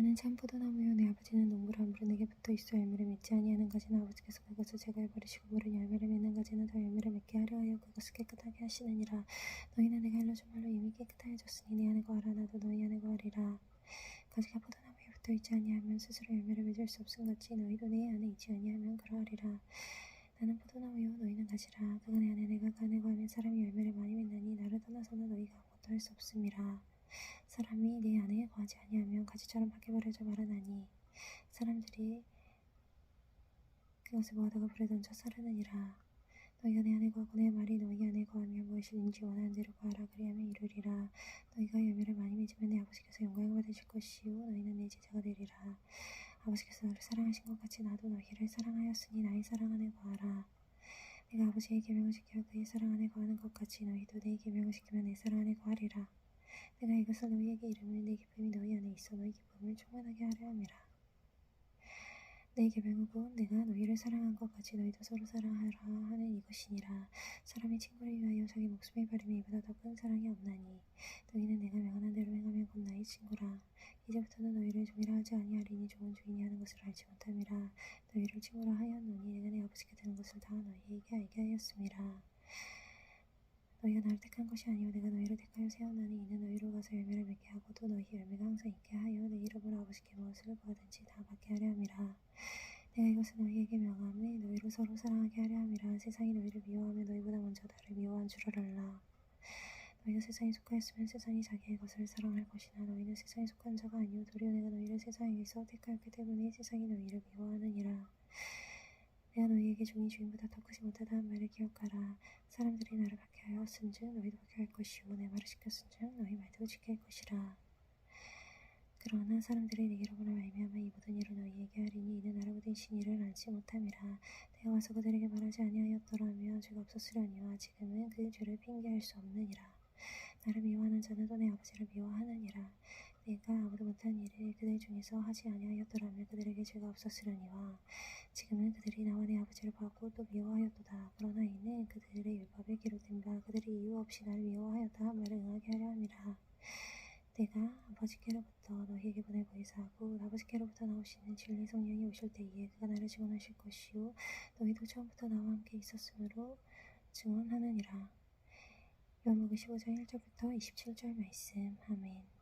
나는 참 포도 나무요 내 아버지는 농부라므로 내게 붙어 있어 열매를 맺지 아니하는 가지는 아버지께서 그것을 제거해 버리시고 물은 열매를 맺는 가지는 더 열매를 맺게 하려 하여 그것을 깨끗하게 하시느니라. 너희는 내가 알려준 말로 이미 깨끗하여졌으니 네 안에 거하라. 나도 너희 안에 거하리라. 가지가 포도나무에 붙어 있지 아니하면 스스로 열매를 맺을 수 없음 같이 너희도 내 안에 있지 아니하면 그러하리라. 나는 포도나무요 너희는 가지라. 그가 내 안에 내가 그 안에 거하면 사람이 열매를 많이 맺나니 나를 떠나서는 너희가 아무것도 할 수 없음이라 사람이 내 안에 거하지 아니하면 가지처럼 밖에 버려져 말하나니 사람들이 그것을 모아다가 불에 던져 사르느니라. 너희가 내 안에 거하고 내 말이 너희 안에 거하면 무엇이든지 원하는 대로 구하라. 그리하면 이루리라. 너희가 열매를 많이 맺으면 내 아버지께서 영광을 받으실 것이요. 너희는 내 제자가 되리라. 아버지께서 너를 사랑하신 것 같이 나도 너희를 사랑하였으니 나의 사랑 안에 거하라. 내가 아버지의 계명을 지켜 그의 사랑 안에 거하는 것 같이 너희도 내 계명을 지키면 내 사랑 안에 거하리라 내가 이것을 너희에게 이르면 내 기쁨이 너희 안에 있어 너희 기쁨을 충만하게 하려 함이라. 내 계명은 곧 내가 너희를 사랑한 것 같이 너희도 서로 사랑하라 하는 이것이니라. 사람이 친구를 위하여 자기 목숨을 버리면 이보다 더 큰 사랑이 없나니 너희는 내가 명하는 대로 행하면 곧 나의 친구라. 이제부터는 너희를 종이라 하지 아니하리니 좋은 주인이 하는 것을 알지 못함이라. 너희를 친구라 하였노니 내가 내 아버지께 드는 것을 다 너희에게 알게 하였음이라. 너희가 나를 택한 것이 아니요 내가 너희를 택하여 세웠나니 이는 너희로 가서 열매를 맺게 하고 또 너희 열매가 항상 있게 하여 내 이름으로 아버지께 무엇을 구하든지 다 받게 하려 함이라. 내가 이것을 너희에게 명함에 너희로 서로 사랑하게 하려 함이라. 세상이 너희를 미워하면 너희보다 먼저 나를 미워한 줄 알라. 너희가 세상에 속하였으면 세상이 자기의 것을 사랑할 것이나 너희는 세상에 속한 자가 아니요 도리어 내가 너희를 세상에서 택하였기 때문에 세상이 너희를 미워하느니라 내가 너희에게 종이 주인보다 더 크지 못하다 한 말을 기억하라. 사람들이 나를 박해하였은즉 너희도 박해할 것이요 내 말을 시켰은즉 너희 말도 지킬 것이라. 그러나 사람들이 내게로부터 말미암아 이 모든 일을 너희에게 하리니 이는 나로 보된 신의를 알지 못함이라. 내가 와서 그들에게 말하지 아니하였더라면 죄가 없었으려니와 지금은 그 죄를 핑계할 수 없느니라. 나를 미워하는 자는 또 내 아버지를 미워하느니라. 내가 아무도 못한 일을 그들 중에서 하지 아니하였더라면 그들에게 죄가 없었으려니와 지금은 그들이 나와 내 아버지를 보고 또 미워하였도다. 그러나 이는 그들의 율법에 기록된 바 그들이 이유 없이 나를 미워하였다 한 말을 응하게 하려 함이라. 내가 아버지께로부터 너희에게 보내 보이사하고 아버지께로부터 나오시는 진리 성령이 오실 때에 그가 나를 증언하실 것이요 너희도 처음부터 나와 함께 있었으므로 증언하느니라. 요한복음 15장 1절부터 27절 말씀 아멘